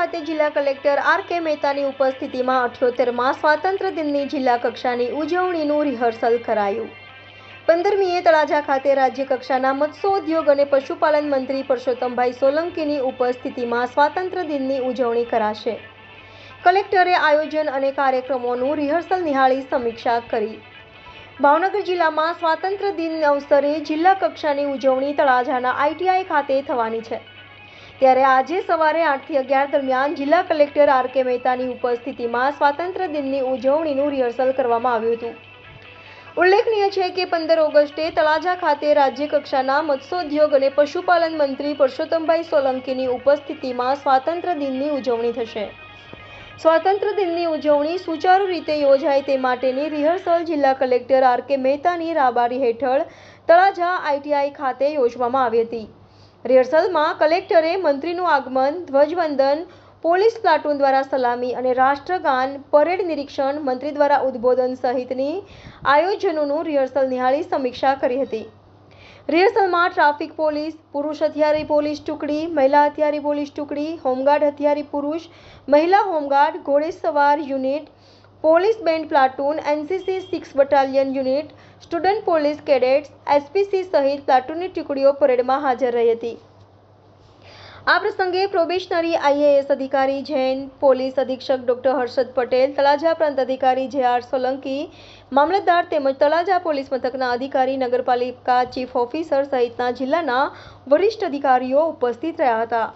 ખાતે જિલ્લા collector R K મહેતાની ઉપસ્થિતિમાં અઠ્યોતેરમાં સ્વાતંત્ર્ય દિનની જિલ્લા કક્ષાની ઉજવણીનું રિહર્સલ કરાયું. પંદરમીએ તળાજા ખાતે રાજ્ય મત્સ્યોદ્યોગ અને પશુપાલન મંત્રી પરસોત્તમભાઈ સોલંકીની ઉપસ્થિતિમાં સ્વાતંત્ર્ય દિનની ઉજવણી કરાશે. કલેક્ટરે આયોજન અને કાર્યક્રમોનું રિહર્સલ નિહાળી સમીક્ષા કરી. ભાવનગર જિલ્લામાં સ્વાતંત્ર્ય દિન અવસરે જિલ્લા કક્ષાની ઉજવણી તળાજાના આઈટીઆઈ ખાતે થવાની છે. ત્યારે આજે સવારે આઠથી અગિયાર દરમિયાન જિલ્લા કલેક્ટર આર કે મહેતાની ઉપસ્થિતિમાં સ્વાતંત્ર્ય દિનની ઉજવણીનું રિહર્સલ કરવામાં આવ્યું હતું. ઉલ્લેખનીય છે કે પંદર ઓગસ્ટે તળાજા ખાતે રાજ્ય કક્ષાના મત્સ્યોદ્યોગ અને પશુપાલન મંત્રી પરસોત્તમભાઈ સોલંકીની ઉપસ્થિતિમાં સ્વાતંત્ર્ય દિનની ઉજવણી થશે. સ્વાતંત્ર્ય દિનની ઉજવણી સુચારુ રીતે યોજાય તે માટેની રિહર્સલ જિલ્લા કલેક્ટર આર કે મહેતાની રાબારી હેઠળ તળાજા આઈટીઆઈ ખાતે યોજવામાં આવી હતી. રિહર્સલમાં કલેક્ટરે મંત્રીનું આગમન, ધ્વજવંદન, પોલીસ પ્લાટૂન દ્વારા સલામી અને રાષ્ટ્રગાન, પરેડ નિરીક્ષણ, મંત્રી દ્વારા ઉદ્બોધન સહિતની આયોજનોનું રિહર્સલ નિહાળી સમીક્ષા કરી હતી. રિહર્સલમાં ટ્રાફિક પોલીસ, પુરુષ હથિયારી પોલીસ ટુકડી, મહિલા હથિયારી પોલીસ ટુકડી, હોમગાર્ડ હથિયારી પુરુષ, મહિલા home guard, ઘોડેસવાર unit police band platoon NCC six battalion unit, student police cadets, SPC સહિત પ્લાટૂનની ટુકડીઓ પરેડમાં હાજર રહી હતી. આ પ્રસંગે પ્રોબેશનરી આઈએએસ અધિકારી જૈન, પોલીસ અધિક્ષક ડોક્ટર હર્ષદ પટેલ, તળાજા પ્રાંત અધિકારી જે આર સોલંકી, મામલતદાર તેમજ તળાજા પોલીસ મથકના અધિકારી, નગરપાલિકા ચીફ ઓફિસર સહિતના જિલ્લાના વરિષ્ઠ અધિકારીઓ ઉપસ્થિત રહ્યા હતા.